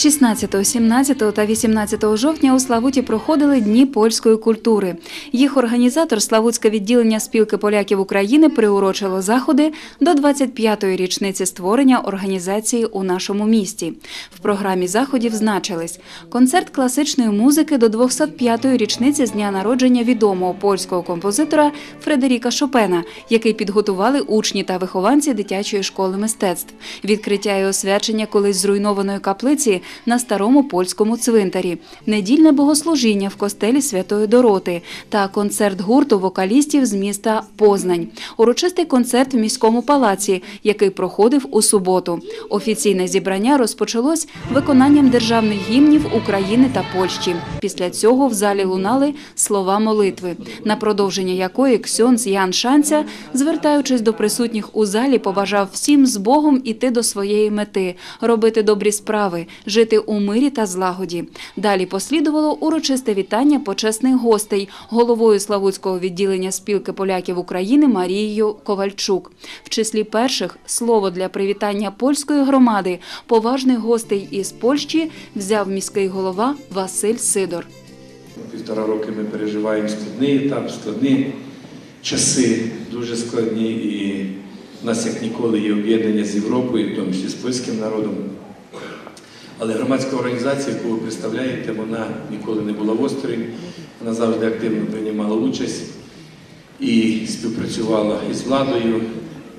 16, 17 та 18 жовтня у Славуті проходили Дні польської культури. Їх організатор Славутське відділення спілки поляків України приурочило заходи до 25-ї річниці створення організації у нашому місті. В програмі заходів значились концерт класичної музики до 205-ї річниці з дня народження відомого польського композитора Фредеріка Шопена, який підготували учні та вихованці дитячої школи мистецтв, відкриття і освячення колись зруйнованої каплиці на старому польському цвинтарі, недільне богослужіння в костелі Святої Дороти та концерт гурту вокалістів з міста Познань, урочистий концерт в міському палаці, який проходив у суботу. Офіційне зібрання розпочалось виконанням державних гімнів України та Польщі. Після цього в залі лунали слова молитви, на продовження якої ксьонз Ян Шанця, звертаючись до присутніх у залі, побажав всім з Богом іти до своєї мети, робити добрі справи, жити у мирі та злагоді. Далі послідувало урочисте вітання почесних гостей головою Славутського відділення спілки поляків України Марією Ковальчук. В числі перших слово для привітання польської громади поважних гостей із Польщі взяв міський голова Василь Сидор. Півтора роки ми переживаємо складний етап, складні часи, дуже складні, і в нас як ніколи є об'єднання з Європою, в тому числі з польським народом. Але громадська організація, яку ви представляєте, вона ніколи не була в осторонь, вона завжди активно приймала участь і співпрацювала із владою.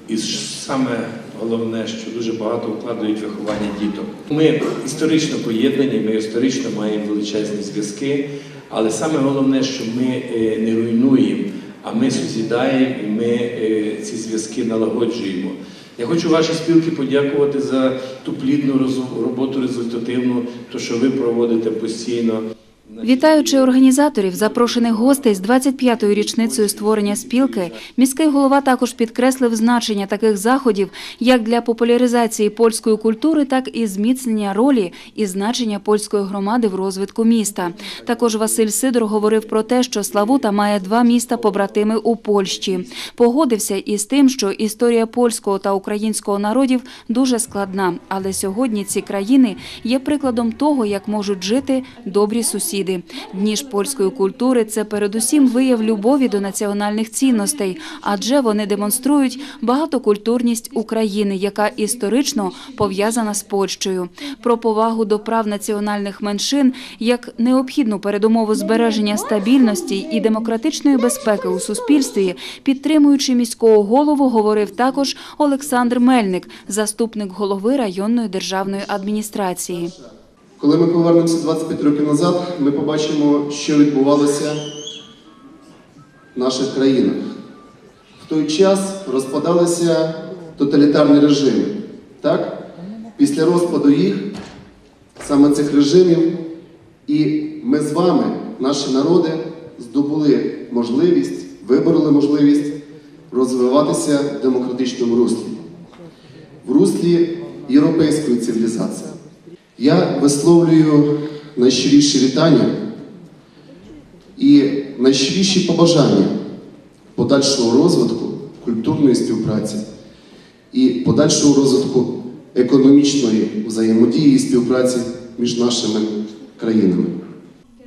І саме головне, що дуже багато вкладають виховання діток. Ми історично поєднані, ми історично маємо величезні зв'язки, але саме головне, що ми е, не руйнуємо, а ми созідаємо і ми е, ці зв'язки налагоджуємо. Я хочу вашій спілки подякувати за ту плідну роботу результативну, то що ви проводите постійно. Вітаючи організаторів, запрошених гостей з 25-ю річницею створення спілки, міський голова також підкреслив значення таких заходів як для популяризації польської культури, так і зміцнення ролі і значення польської громади в розвитку міста. Також Василь Сидор говорив про те, що Славута має два міста побратими у Польщі. Погодився із тим, що історія польського та українського народів дуже складна, але сьогодні ці країни є прикладом того, як можуть жити добрі сусіди. Дні ж польської культури це передусім вияв любові до національних цінностей, адже вони демонструють багатокультурність України, яка історично пов'язана з Польщею. Про повагу до прав національних меншин як необхідну передумову збереження стабільності і демократичної безпеки у суспільстві, підтримуючи міського голову, говорив також Олександр Мельник, заступник голови районної державної адміністрації. Коли ми повернемося 25 років назад, ми побачимо, що відбувалося в наших країнах. В той час розпадалися тоталітарні режими. Так? Після розпаду їх, саме цих режимів, і ми з вами, наші народи, здобули можливість, вибороли можливість розвиватися в демократичному руслі, в руслі європейської цивілізації. Я висловлюю найщиріші вітання і найщиріші побажання подальшого розвитку культурної співпраці і подальшого розвитку економічної взаємодії і співпраці між нашими країнами.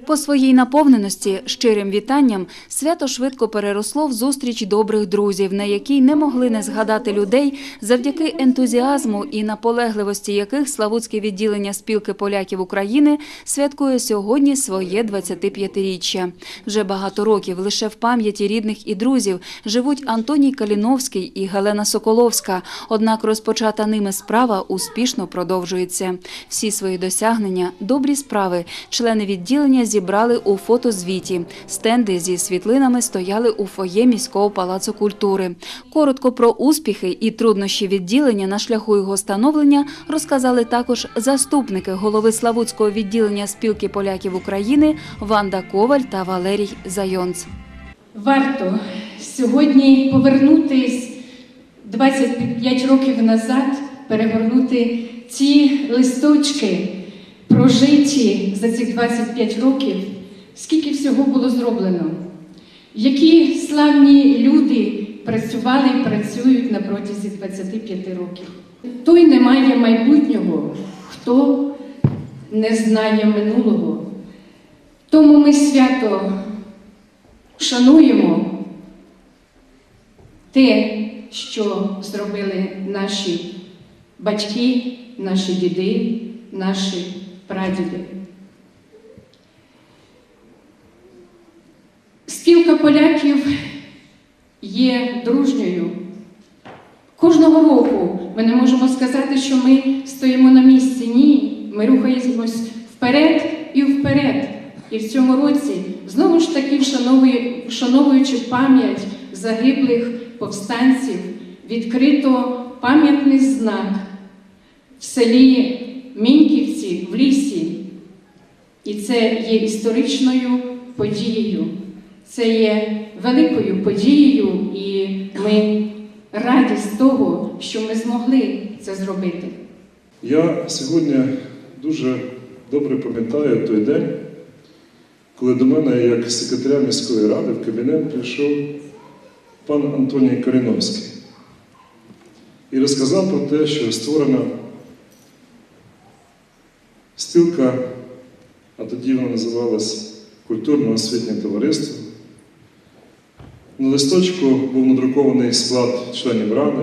По своїй наповненості, щирим вітанням, свято швидко переросло в зустріч добрих друзів, на якій не могли не згадати людей, завдяки ентузіазму і наполегливості яких Славутське відділення спілки поляків України святкує сьогодні своє 25-річчя. Вже багато років лише в пам'яті рідних і друзів живуть Антоній Каліновський і Галена Соколовська. Однак розпочата ними справа успішно продовжується. Всі свої досягнення, добрі справи, члени відділення зібрали у фотозвіті. Стенди зі світлинами стояли у фоє міського палацу культури. Коротко про успіхи і труднощі відділення на шляху його становлення розказали також заступники голови Славутського відділення спілки поляків України Ванда Коваль та Валерій Зайонц. Варто сьогодні повернутись 25 років назад, перегорнути ці листочки, прожиті за цих 25 років, скільки всього було зроблено, які славні люди працювали і працюють на протязі 25 років. Той не має майбутнього, хто не знає минулого. Тому ми свято шануємо те, що зробили наші батьки, наші діди, наші прадіди. Спілка поляків є дружньою. Кожного року ми не можемо сказати, що ми стоїмо на місці. Ні, ми рухаємось вперед і вперед. І в цьому році знову ж таки, вшановуючи пам'ять загиблих повстанців, відкрито пам'ятний знак в селі Міньківці в лісі. І це є історичною подією, це є великою подією, і ми раді з того, що ми змогли це зробити. Я сьогодні дуже добре пам'ятаю той день, коли до мене, як секретаря міської ради, в кабінет прийшов пан Антоній Коріновський і розказав про те, що створена спілка, а тоді вона називалась Культурно-освітнє товариство. На листочку був надрукований склад членів ради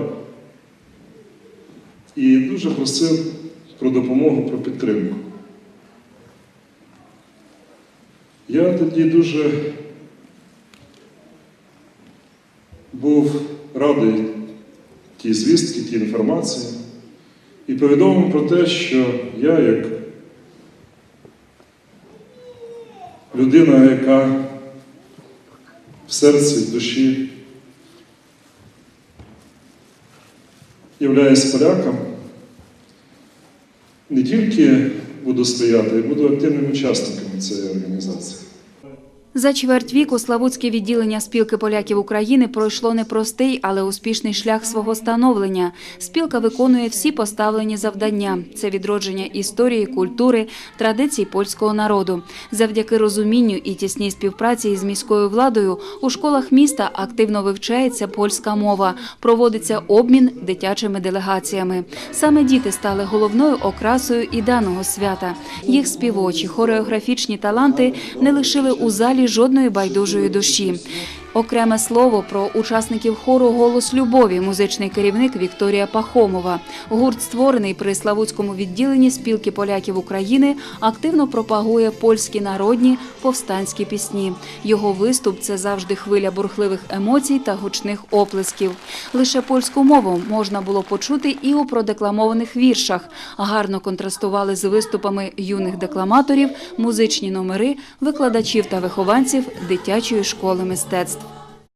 і дуже просив про допомогу, про підтримку. Я тоді дуже був радий тій звістки, тій інформації і повідомив про те, що я, як людина, яка в серці, в душі являюсь поляком, не тільки буду стояти, а буду активним учасником цієї організації. За чверть віку Славутське відділення спілки поляків України пройшло непростий, але успішний шлях свого становлення. Спілка виконує всі поставлені завдання: це відродження історії, культури, традицій польського народу. Завдяки розумінню і тісній співпраці із міською владою у школах міста активно вивчається польська мова, проводиться обмін дитячими делегаціями. Саме діти стали головною окрасою і даного свята. Їх співочі, хореографічні таланти не лишили у залі жодної байдужої душі. Окреме слово про учасників хору Голос любові, музичний керівник Вікторія Пахомова. Гурт, створений при Славутському відділенні спілки поляків України, активно пропагує польські народні повстанські пісні. Його виступ це завжди хвиля бурхливих емоцій та гучних оплесків. Лише польську мову можна було почути і у продекламованих віршах. Гарно контрастували з виступами юних декламаторів, музичні номери викладачів та вихованців дитячої школи мистецтв.